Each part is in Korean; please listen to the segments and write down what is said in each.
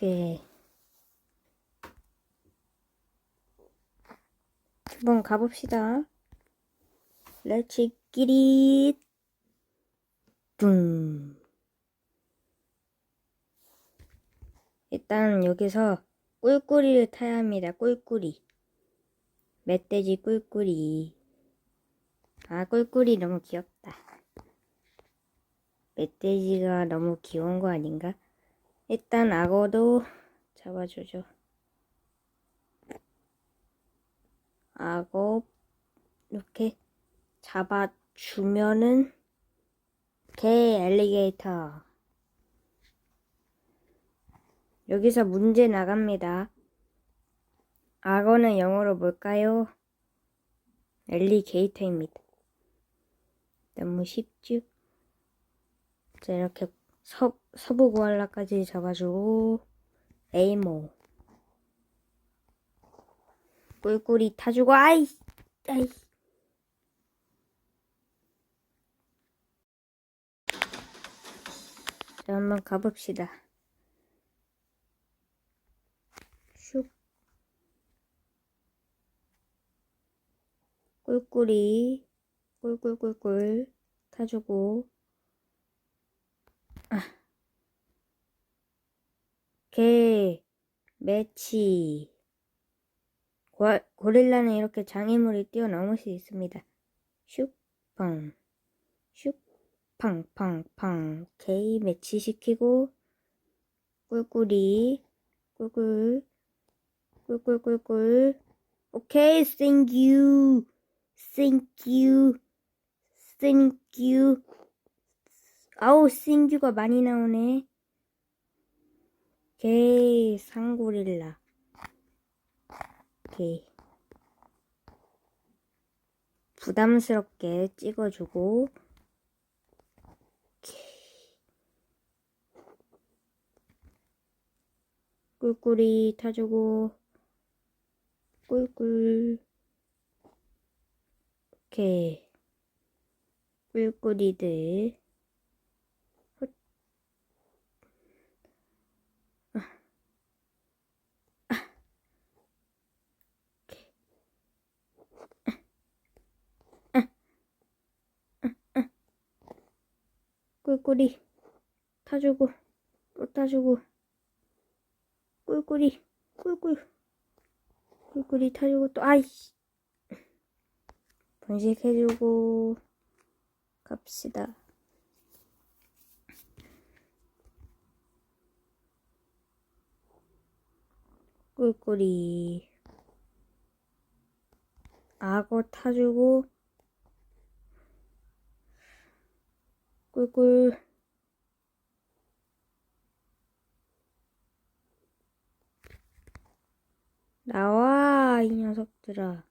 오케이. 한번 가봅시다. 렛츠 기릿. 둥. 일단 여기서 꿀꿀이를 타야 합니다. 꿀꿀이. 멧돼지 꿀꿀이. 아, 꿀꿀이 너무 귀엽다. 멧돼지가 너무 귀여운 거 아닌가? 일단 악어도 잡아주죠. 악어 이렇게 잡아주면은 개 엘리게이터 여기서 문제 나갑니다. 악어는 영어로 뭘까요? 엘리게이터입니다. 너무 쉽죠? 자 이렇게 서, 서부 고알라까지 잡아주고 에이모. 꿀꿀이 타주고 아이 아이. 자 한번 가봅시다. 슉. 꿀꿀이 꿀꿀꿀꿀 타주고 개, 매치. 고, 고릴라는 이렇게 장애물을 뛰어넘을 수 있습니다. 슉, 팡, 슉, 팡, 팡, 팡. 개이 매치 시키고, 꿀꿀이, 꿀꿀, 꿀꿀꿀꿀. 오케이, thank you, thank you, thank you. 아우, you가 많이 나오네. 오케이, 상고릴라. 오케이. 부담스럽게 찍어주고. 꿀꿀이 타주고, 꿀꿀. 오케이. 꿀꿀이들. 꿀꿀이 타주고 또 타주고. 꿀꿀이 꿀꿀. 꿀꿀이 타주고 또 아이씨. 번식해주고 갑시다. 꿀꿀이. 악어 타주고 꿀꿀 나와 이 녀석들아.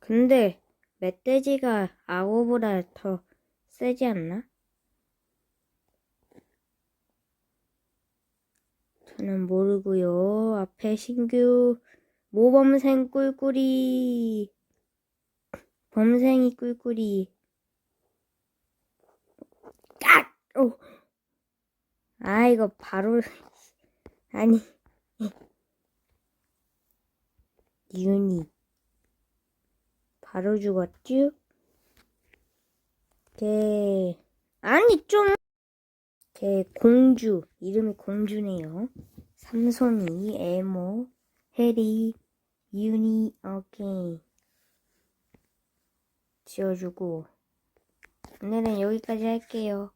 근데 멧돼지가 악어보다 더 세지 않나? 저는 모르고요. 앞에 신규 모범생 꿀꿀이. 범생이 꿀꿀이. 깍! 오. 아 이거 바로 아니. 윤이 바로 죽었쥬? 걔 아니 좀. 걔 공주. 이름이 공주네요. 삼손이 에모 해리 유니 오케이 지어주고 오늘은 여기까지 할게요.